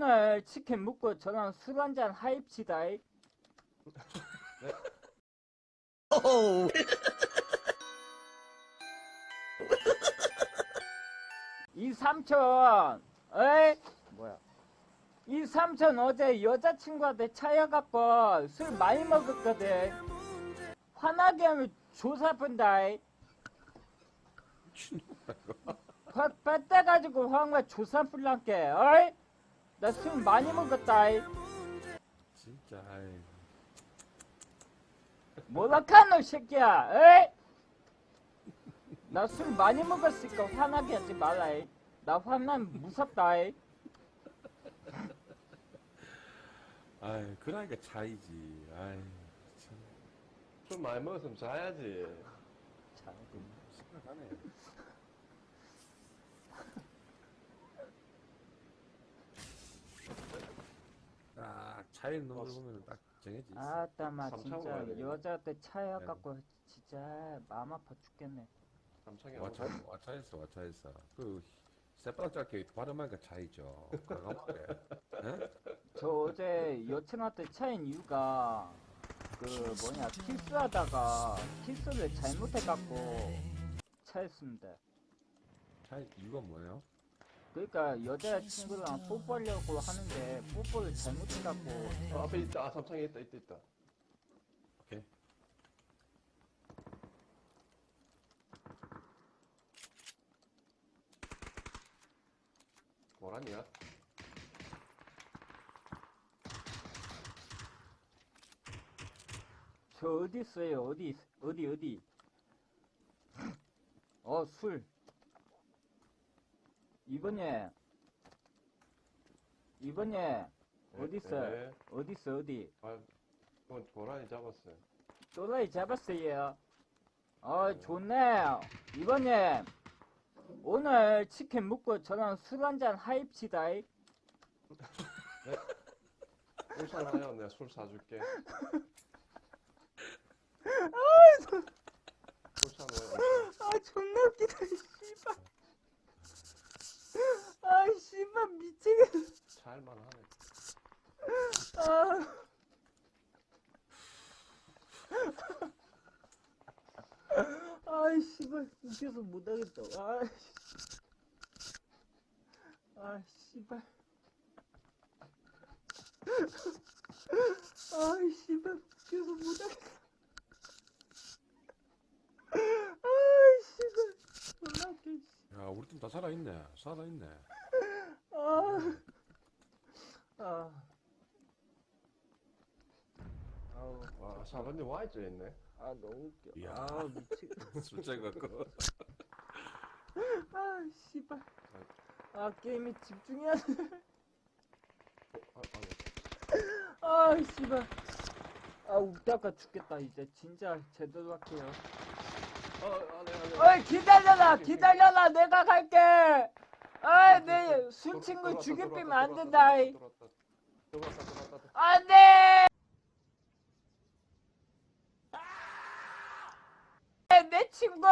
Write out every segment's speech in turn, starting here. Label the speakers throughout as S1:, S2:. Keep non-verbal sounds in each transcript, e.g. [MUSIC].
S1: 오늘 치킨 먹고 저랑 술 한잔 하입시다. [LAUGHS] 이 삼촌, 에이? 뭐야? 이 삼촌 어제 여자친구한테 차여갖고 술 많이 먹었거든. 화나게 하면 조사푼다. 확 뺐다가지고 화가 조사풀란게, 어이? 나 술 많이 먹었다.
S2: 진짜 아이
S1: 뭐라 카노 새끼야, 에이? 나 술 많이 먹었으니까 화나게 하지 말라. 이. 나 화나면 무섭다. 이.
S2: 아이 그러니까 차이지 아이 참
S3: 좀 많이 먹었으면 자야지.
S1: 참.
S2: 심각하네 딱 차이 넘는 거 보면 딱 정해지 있어
S1: 아따 마
S3: 삼창으로
S1: 진짜
S3: 가야 되겠네.
S1: 여자한테 차여갖고 진짜 마음 아파 죽겠네.
S3: 삼창이
S2: 와차 와차했어 와차했어 그 새바닥 짧게 발음하니까 차이죠 과감하게 예? [LAUGHS]
S1: 저 어제 여친한테 차인 이유가 그 뭐냐 키스하다가 키스를 잘못해갖고 차였습니다.
S2: 차이 이유가 뭐예요?
S1: 그러니까 여자 친구랑 뽀뽀하려고 하는데 뽀뽀를 잘못해갖고
S3: 어, 앞에 있다. 아, 삼창이 있다, 있다, 있다.
S2: 오케이
S3: 뭐라니야?
S1: 저 어디 있어요? 어디 어디 어디? 어 술. 이번에 이번에 어디 있어?
S3: 네.
S1: 어디 있어 어디?
S3: 아, 그건 고라니 잡았어요.
S1: 또라이 잡았어요. 어 좋네. 이번에 오늘 치킨 먹고 저랑 술 한잔 하입시다.
S3: 울산하여 내가 술 사줄게. [LAUGHS] 울산 왜?
S1: 아 존나 웃기다 씨발. 아 씨발 미치겠네.
S3: 잘만 하네.
S1: 아. 아이 씨발 웃겨서 못하겠다. 아. 아 씨발. 아이 씨발 웃겨서 못하겠다. 아이 씨발 존나 웃겨. 씨.
S2: 야 우리 팀 다 살아있네 살아있네
S1: 아. 아. 아우.
S3: 와, 사반님 와이즈 있네.
S1: 아 너무 웃겨.
S2: 이야.
S1: 아 미치겠다. [LAUGHS]
S2: 술자리 갖고 [LAUGHS]
S1: 아 씨발. 아 게임에 집중해야 돼.
S3: 어, 아, 아,
S1: 아 씨발. 아 웃다가 죽겠다 이제 진짜 제대로 할게요.
S3: 어, 아, 네, 아, 네.
S1: 어이 기다려라 기다려라 내가 갈게. 아이 내술 친구
S3: 들어왔다,
S1: 죽일
S3: 들어왔다,
S1: 삐면 안 된다. 이.
S3: 들어왔다, 들어왔다, 들어왔다, 들어왔다.
S1: 안돼. 내 친구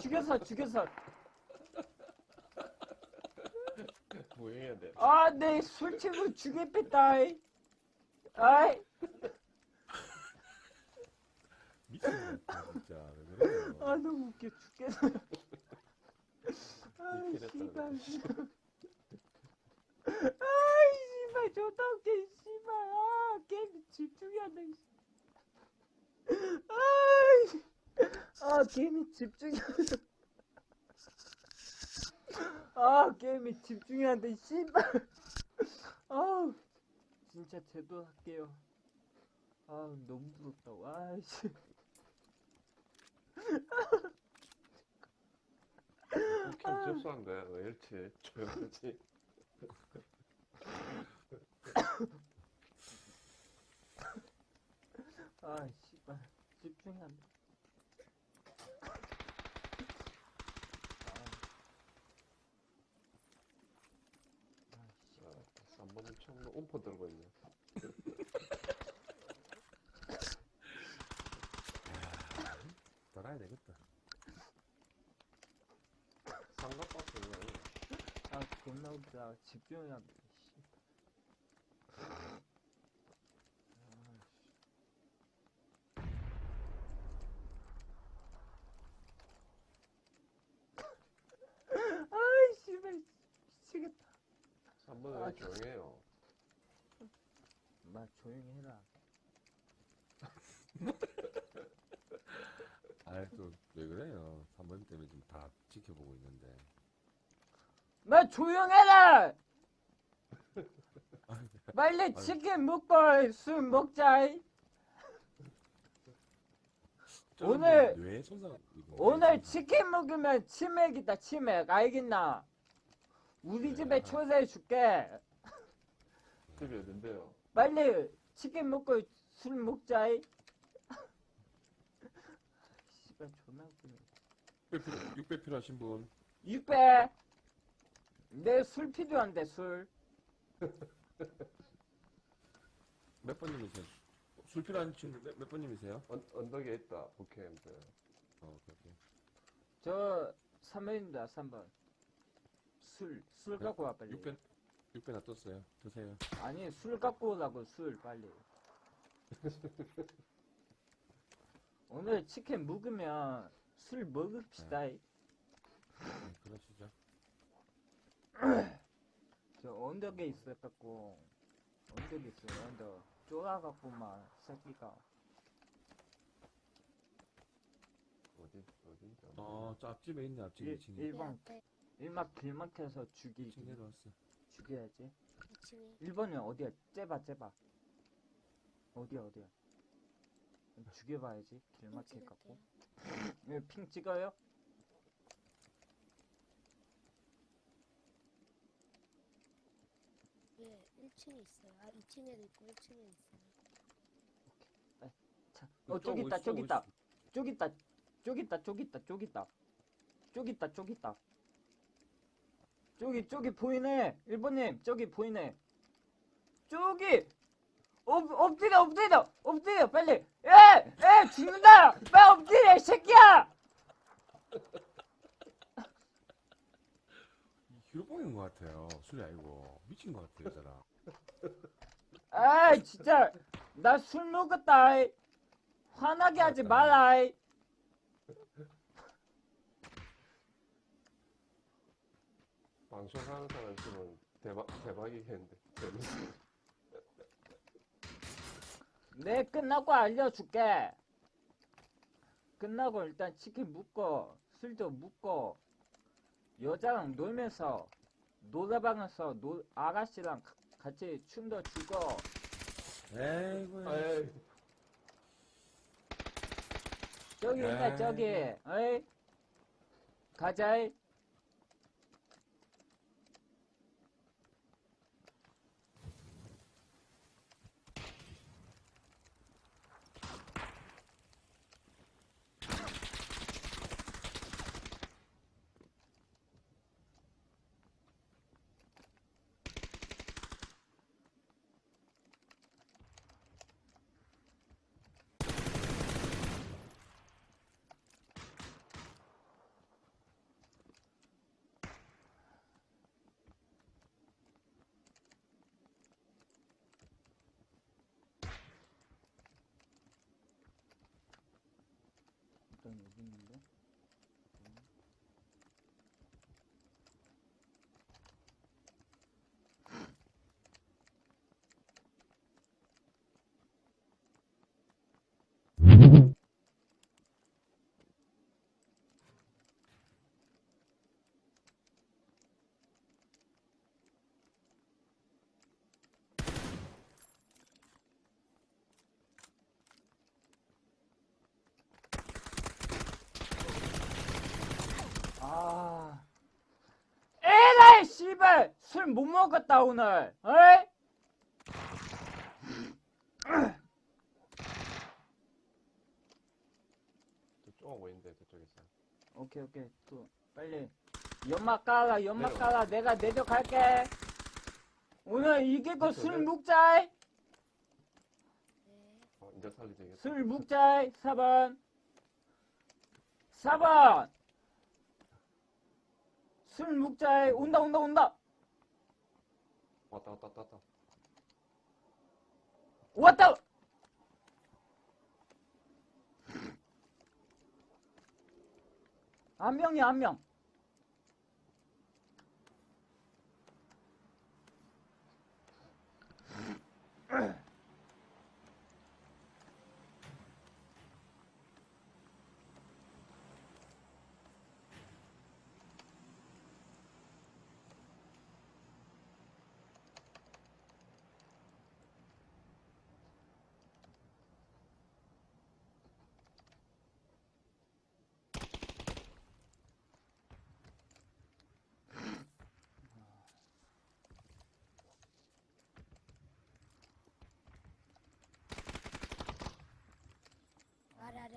S1: 죽였어 죽였어
S3: 무행해야 돼.
S1: 아 내 술 친구 죽였겠다 이. 아이
S2: 미친놈 진짜 왜 그래요
S1: 아 너무 웃겨 죽겠어 아이
S3: 미치겠다,
S1: 씨발. [LAUGHS] 아이 씨발 존나 웃겨 씨발. 아 게임 집중해야 돼 씨. 아이 아 게임에 집중해야 돼. 아 게임에 집중해야 돼 씨발. 아 진짜 제대로 할게요. 아 너무 부럽다. 와씨
S3: 캠 접수한 거야. 왜 이렇게 조용하지?
S1: 아 씨발 돼 아, 아, 씨.
S3: 3번님 처음으로 음포 들고 있네.
S2: 돌아야 되겠다
S3: 삼각박스 있네.
S1: 아, 그 존나 웃기다. 집중해야 돼. 씨. 아이 씨발 미치겠다.
S3: 3번은
S1: 아,
S3: 왜 조용해요?
S1: 마 조용히 해라. [LAUGHS]
S2: 아이 또 왜 그래요? 3번 때문에 지금 다 지켜보고 있는데.
S1: 마 조용해라. [LAUGHS] 빨리 치킨 먹고 술 먹자. 오늘-
S2: 뇌 손상 이거
S1: 오늘. 치킨 먹으면 치맥이다 치맥 알겠나? 우리
S2: 네,
S1: 집에
S2: 아.
S1: 초대해 줄게.
S3: 집이 어딘데요?
S1: 빨리 치킨 먹고 술 먹자. [LAUGHS] 씨발 존나 웃기네.
S2: 600 필요, 600 필요하신 분.
S1: 600. 내 술 필요한데 술. [LAUGHS]
S2: 몇 번님이세요? 술 필요한 친구 몇, 몇 번님이세요?
S3: 언, 언덕에 있다, 북캠프.
S2: 어, 오케이, 오케이.
S1: 저 3번입니다 3번. 술. 술
S2: 네,
S1: 갖고 와 빨리.
S2: 600, 600 놔뒀어요. 드세요.
S1: 아니 술 갖고 오라고 술 빨리. [LAUGHS] 오늘 치킨 먹으면 술 먹읍시다.
S2: 네, 그러시죠.
S1: 저 언덕에 있어갖고 언덕에 있어요. 언덕. 쫄아갖고만 새끼가.
S3: 어디, 어딘지. 안
S2: 어, 저 앞집에 있네, 앞집에
S1: 일,
S2: 2층에.
S1: 일번
S4: 네,
S1: 일막 길막해서 죽이
S2: 2층 내려왔어.
S1: 죽여야지.
S4: 2층에.
S1: 1번은 어디야? 째봐 째봐. 어디야 어디야? [LAUGHS] 죽여봐야지 길막해갖고.
S4: 찍을게요. [LAUGHS]
S1: 예, 핑 찍어요?
S4: 2층에 있어요. 아, 2층에도 있고 1층에 있어요.
S1: 오케이. 어, 저기 있다, 저기 있다. 저기 있다. 저기 있다, 저기 있다, 저기 있다. 저기 있다, 저기 있다. 저기, 저기 보이네. 일본님, 저기 보이네. 저기! 엎, 엎드려, 엎드려! 엎드려, 빨리! 에! 에! 죽는다! 빨리 엎드려, 이 새끼야!
S2: 휴대폰인 것 같아요. 술이 아니고 미친 것 같아요, 이 사람.
S1: 아 진짜 나 술 먹었다 이. 화나게 하지 말라 이.
S3: 방송하는 사람 있으면 대박, 대박이겠는데. 재밌어.
S1: 내 네, 끝나고 알려줄게. 끝나고 일단 치킨 묵고 술도 묵고 여자랑 놀면서 노래방에서 노, 아가씨랑 가- 같이 춤도 추고.
S2: 에이구.
S3: 아이,
S1: 저기 있다
S2: 에이.
S1: 저기. 어이. 가자 이 일단 여기 있는데 아 에라이 씨발 술 못 먹었다 오늘. 어이?
S3: 오고 있는데, 저쪽에서.
S1: 오케이 오케이. 또 빨리. 연막 깔아 연막
S3: 내려와.
S1: 깔아. 내가 내려갈게. 오늘 이기고
S3: 그쵸,
S1: 술
S3: 네.
S1: 먹자
S4: 네.
S3: 어, 이제 살리되겠다.
S1: 술 먹자 4번. 4번. 술 먹자 온다 온다 온다
S3: 왔다 왔다 왔다 왔다.
S1: 왔다! 한 명이야, 한 명.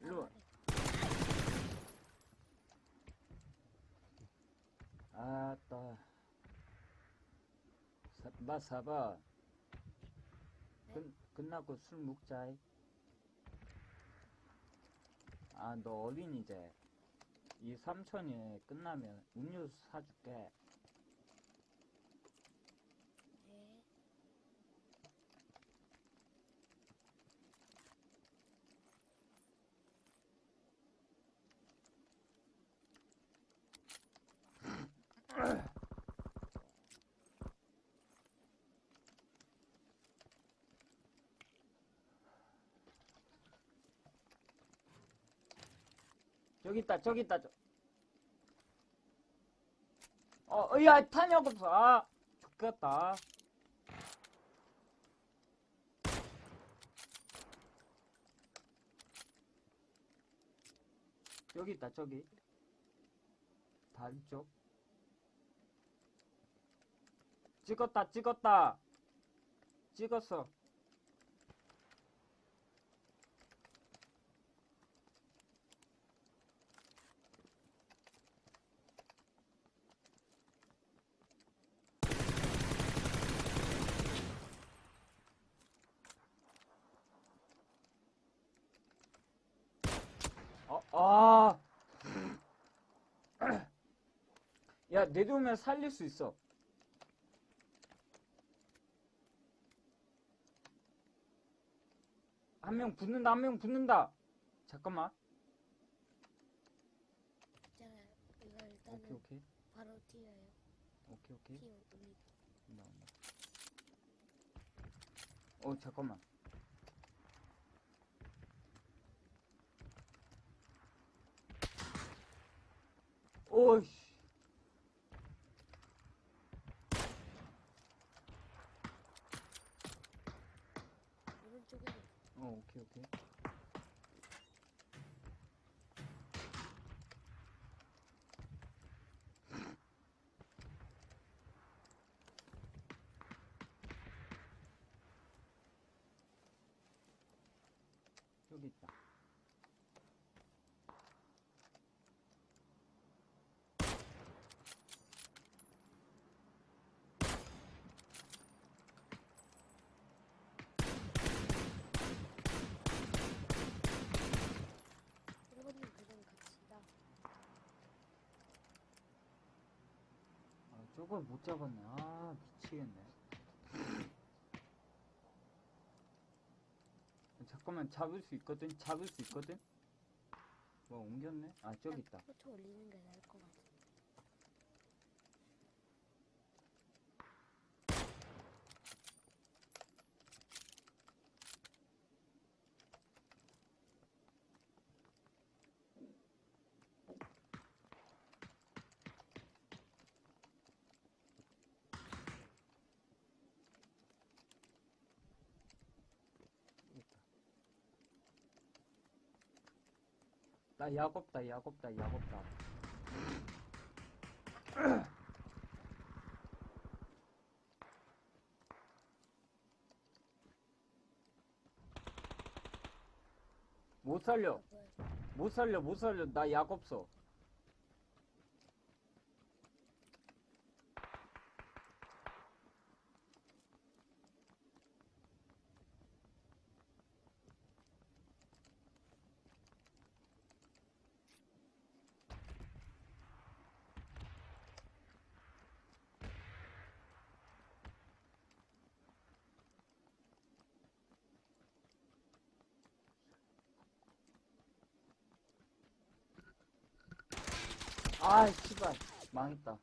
S1: 일로 와. 아따. 마 사봐. 끝, 끝나고 술 먹자. 아, 너 어린이제. 이 삼촌이 끝나면 음료수 사줄게.
S4: 네.
S1: 저기 있다, 저기 있다. 저. 어, 어, 야, 탄약 없어. 아, 좋겠다. 여기 있다, 저기. 다리 쪽. 찍었다, 찍었다. 찍었어. 어, 아. 야, 내려오면 살릴 수 있어. 한 명 붙는다, 한 명 붙는다. 잠깐만.
S4: 있잖아요. 이거
S1: 오케이,
S4: 일단은
S1: 오케이.
S4: 바로 튀어요.
S1: 오케이, 오케이.
S4: 튀어 올리고.
S1: 온다, 온다. 어, 잠깐만. 오이씨.
S4: 오른쪽에
S1: 어, 오케이, 오케이. 여기 있다.
S4: 일본님 그냥 갑시다.
S1: 아, 저걸 못 잡았네. 아, 미치겠네. 잠깐만, 잡을 수 있거든? 잡을 수 있거든? 뭐, 옮겼네? 아, 저기 있다.
S4: 포토 올리는 게 나을 것 같아.
S1: 나 없다, 약 없다. 못 살려? 못 살려, 못 살려. 나 약 없어. 아, 씨발. 망했다.